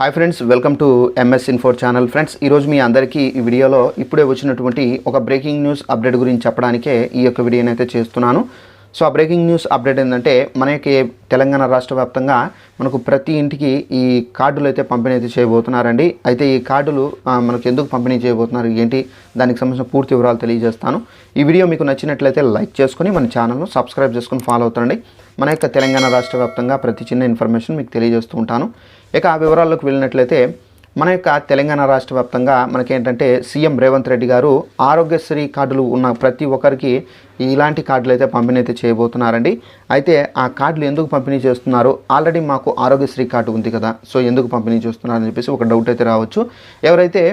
Hi friends welcome to M ఇన్ఫోర్ channel friends ఈరోజు మీ అందరికీ ఈ వీడియోలో ఇప్పుడే వచ్చినటువంటి ఒక బ్రేకింగ్ న్యూస్ అప్డేట్ గురించి చెప్పడానికే ఈ యొక్క వీడియోనైతే చేస్తున్నాను. సో ఆ బ్రేకింగ్ న్యూస్ అప్డేట్ ఏంటంటే మనకి తెలంగాణ రాష్ట్ర వ్యాప్తంగా మనకు ప్రతి ఇంటికి ఈ కార్డులు అయితే పంపిణీ అయితే చేయబోతున్నారండి. అయితే ఈ కార్డులు మనకు ఎందుకు పంపిణీ చేయబోతున్నారు ఏంటి దానికి సంబంధించిన పూర్తి వివరాలు తెలియజేస్తాను. ఈ వీడియో మీకు నచ్చినట్లయితే లైక్ చేసుకొని మన ఛానల్ను సబ్స్క్రైబ్ చేసుకొని ఫాలో అవుతారండి మన యొక్క తెలంగాణ రాష్ట్ర వ్యాప్తంగా ప్రతి చిన్న ఇన్ఫర్మేషన్ మీకు తెలియజేస్తూ ఉంటాను. ఇక ఆ వివరాల్లోకి వెళ్ళినట్లయితే మన యొక్క తెలంగాణ రాష్ట్ర వ్యాప్తంగా మనకేంటంటే సీఎం రేవంత్ రెడ్డి గారు ఆరోగ్యశ్రీ కార్డులు ఉన్న ప్రతి ఒక్కరికి ఇలాంటి కార్డులు అయితే పంపిణీ అయితే చేయబోతున్నారండి. అయితే ఆ కార్డులు ఎందుకు పంపిణీ చేస్తున్నారు? ఆల్రెడీ మాకు ఆరోగ్యశ్రీ కార్డు ఉంది కదా సో ఎందుకు పంపిణీ చేస్తున్నారని చెప్పేసి ఒక డౌట్ అయితే రావచ్చు. ఎవరైతే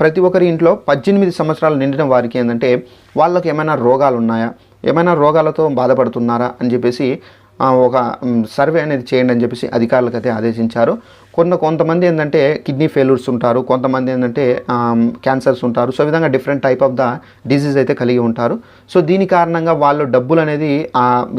ప్రతి ఒక్కరి ఇంట్లో పద్దెనిమిది సంవత్సరాలు నిండిన వారికి ఏంటంటే వాళ్ళకి ఏమైనా రోగాలు ఉన్నాయా? ఏమైనా రోగాలతో బాధపడుతున్నారా? అని చెప్పేసి ఒక సర్వే అనేది చేయండి అని చెప్పేసి అధికారులకు అయితే ఆదేశించారు. కొన్న కొంతమంది ఏంటంటే కిడ్నీ ఫెయిల్యూర్స్ ఉంటారు కొంతమంది ఏంటంటే క్యాన్సర్స్ ఉంటారు. సో విధంగా different type of the disease అయితే కలిగి ఉంటారు. సో దీని కారణంగా వాళ్ళు డబ్బులు అనేది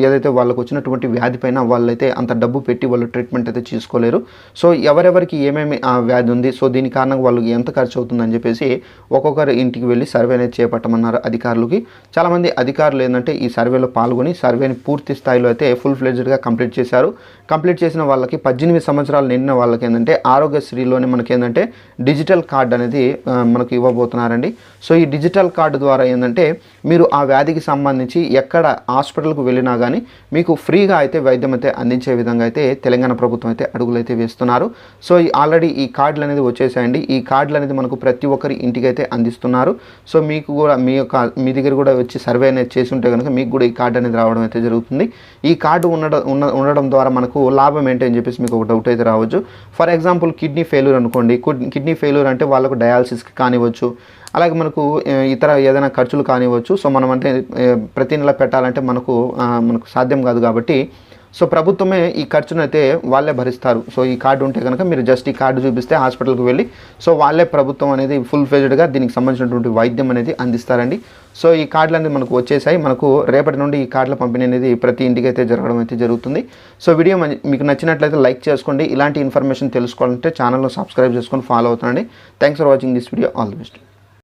ఏదైతే వాళ్ళకు వచ్చినటువంటి వ్యాధి పైన వాళ్ళైతే అంత డబ్బు పెట్టి వాళ్ళు ట్రీట్మెంట్ అయితే తీసుకోలేరు సో ఎవరెవరికి ఏమేమి ఆ వ్యాధి ఉంది సో దీని కారణంగా వాళ్ళకి ఎంత ఖర్చు అవుతుందని చెప్పేసి ఒక్కొక్కరు ఇంటికి వెళ్ళి సర్వే అనేది చేపట్టమన్నారు అధికారులకి. చాలామంది అధికారులు ఏంటంటే ఈ సర్వేలో పాల్గొని సర్వేని పూర్తి స్థాయిలో అయితే ఫుల్ ఫ్లెడ్జ్డ్గా కంప్లీట్ చేశారు. కంప్లీట్ చేసిన వాళ్ళకి పద్దెనిమిది సంవత్సరాలు నిండిన వాళ్ళకి ఏంటంటే ఆరోగ్యశ్రీలోనే మనకి ఏంటంటే డిజిటల్ కార్డ్ అనేది మనకు ఇవ్వబోతున్నారండి. సో ఈ డిజిటల్ కార్డు ద్వారా ఏంటంటే మీరు ఆ వ్యాధికి సంబంధించి ఎక్కడ హాస్పిటల్కు వెళ్ళినా కానీ మీకు ఫ్రీగా అయితే వైద్యం అయితే అందించే విధంగా అయితే తెలంగాణ ప్రభుత్వం అయితే అడుగులు అయితే వేస్తున్నారు. సో ఈ ఆల్రెడీ ఈ కార్డులు అనేది వచ్చేసాయండి. ఈ కార్డులు అనేది మనకు ప్రతి ఒక్కరి ఇంటికి అయితే అందిస్తున్నారు. సో మీకు కూడా మీ యొక్క మీ దగ్గర కూడా వచ్చి సర్వే అనేది చేసి ఉంటే కనుక మీకు కూడా ఈ కార్డు అనేది రావడం అయితే జరుగుతుంది. ఈ కార్డు ఉండడం ఉన్న ఉండడం ద్వారా మనకు లాభం ఏంటి అని చెప్పేసి మీకు ఒక డౌట్ అయితే రావచ్చు. ఫర్ ఎగ్జాంపుల్ కిడ్నీ ఫెయిల్యూర్ అనుకోండి కిడ్నీ ఫెయిల్యూర్ అంటే వాళ్ళకు డయాలసిస్కి కానివ్వచ్చు అలాగే మనకు ఇతర ఏదైనా ఖర్చులు కానివ్వచ్చు సో మనం అంటే ప్రతి నెల పెట్టాలంటే మనకు మనకు సాధ్యం కాదు కాబట్టి సో ప్రభుత్వమే ఈ ఖర్చును అయితే వాళ్ళే భరిస్తారు. సో ఈ కార్డు ఉంటే కనుక మీరు జస్ట్ ఈ కార్డు చూపిస్తే హాస్పిటల్కి వెళ్ళి సో వాళ్ళే ప్రభుత్వం అనేది ఫుల్ ఫెజ్డ్గా దీనికి సంబంధించినటువంటి వైద్యం అనేది అందిస్తారండి. సో ఈ కార్డులు అనేది మనకు వచ్చేసాయి. మనకు రేపటి నుండి ఈ కార్డుల పంపిణీ అనేది ప్రతి ఇంటికి అయితే జరగడం అయితే జరుగుతుంది. సో వీడియో మీకు నచ్చినట్లయితే లైక్ చేసుకోండి. ఇలాంటి ఇన్ఫర్మేషన్ తెలుసుకోవాలంటే ఛానల్ను సబ్స్క్రైబ్ చేసుకొని follow అవుతుండండి. Thanks for watching this video. All the best.